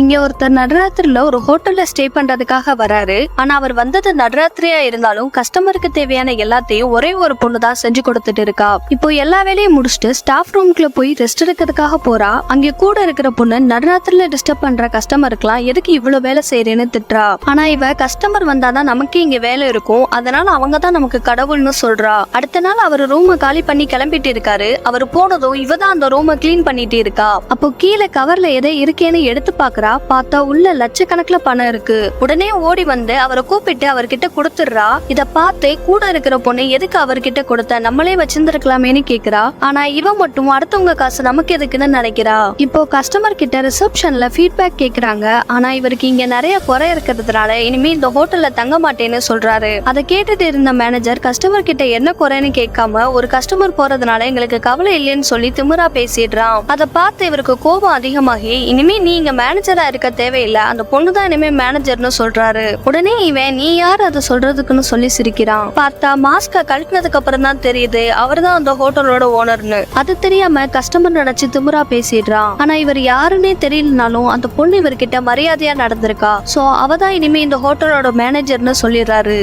இங்க ஒருத்தர் நடராத்திரில ஒரு ஹோட்டல்ல ஸ்டே பண்றதுக்காக வராரு. ஆனா அவர் வந்தது நடராத்திரியா இருந்தாலும் கஸ்டமருக்கு தேவையான எல்லாத்தையும் ஒரே ஒரு பொண்ணு தான் செஞ்சு கொடுத்துட்டு இருக்கா. இப்போ எல்லா வேலையும் முடிச்சுட்டு ஸ்டாஃப் ரூம்குள்ள போய் ரெஸ்ட் எடுக்கிறதுக்காக போறா. அங்க கூட இருக்கிற பொண்ணு நடராத்திரில டிஸ்டர்ப் பண்ற கஸ்டமருக்குலாம் எதுக்கு இவ்வளவு வேலை செய்யறேன்னு திட்டுறா. ஆனா இவ கஸ்டமர் வந்தாதான் நமக்கு இங்க வேலை இருக்கும். அதனால அவங்க தான் நமக்கு கடவுள்னு சொல்றா. அடுத்த நாள் அவர் ரூமை காலி பண்ணி கிளம்பிட்டு இருக்காரு. அவர் போனதும் இவ தான் அந்த ரூமை க்ளீன் பண்ணிட்டு இருக்கா. அப்போ கீழே கவர்ல எதை இருக்கேன்னு எடுத்து பாக்குறா பார்த்தா உள்ள லட்சக்கணக்குல பணம் இருக்கு. உடனே ஓடி வந்து அவரை கூப்பிட்டு அவர்கிட்ட கொடுத்துடுறா. இத பார்த்து கூட இருக்கிற பொண்ணு எதுக்கு அவர்கிட்ட கொடுத்த? நம்மளே வச்சிருந்திருக்கலாமேனு கேக்குறா. ஆனா இவ மட்டும் அடுத்தவங்க காசு நமக்கு எதுக்குன்னு நினைக்கிறா. இப்போ கஸ்டமர் கிட்ட ரிசப்ஷன்ல ஃபீட்பேக் கேக்குறாங்க. ஆனா இவருக்கு இங்க நிறைய குறை இருக்கிறதுனால இனிமே இந்த ஹோட்டல்ல தங்க மாட்டேன்னு சொல்றாரு. அதை கேட்டுட்டு இருந்த மேனேஜர் கஸ்டமர் கிட்ட என்ன குறைன்னு கேட்காம ஒரு கஸ்டமர் போறதுனால எங்களுக்கு கவலை இல்லைன்னு சொல்லி திமுறா பேசிடுறான். அதை பார்த்து இவருக்கு கோபம் அதிகமாகி இனிமே நீ இங்க இருக்க தேவையில்லை. அந்த பொண்ணு தான் இனிமே மேனேஜர்னு சொல்றாரு. உடனே இவன் நீ யார் அதை சொல்றதுக்குன்னு சொல்லி சிரிக்கிறான். பார்த்தா மாஸ்க கழட்டினதுக்கு அப்புறம் தான் தெரியுது அவர்தான் அந்த ஹோட்டலோட ஓனர்னு அது தெரியாம கஸ்டமர் நினைச்சு திமுறா பேசிடுறான். ஆனா இவர் யாருன்னே தெரியலனாலும் அந்த பொண்ணு இவர்கிட்ட மரியாதையா நடந்திருக்கா. சோ அவ தான் இனிமே இந்த ஹோட்டலோட மேனேஜர்னு சொல்லிடுறாரு.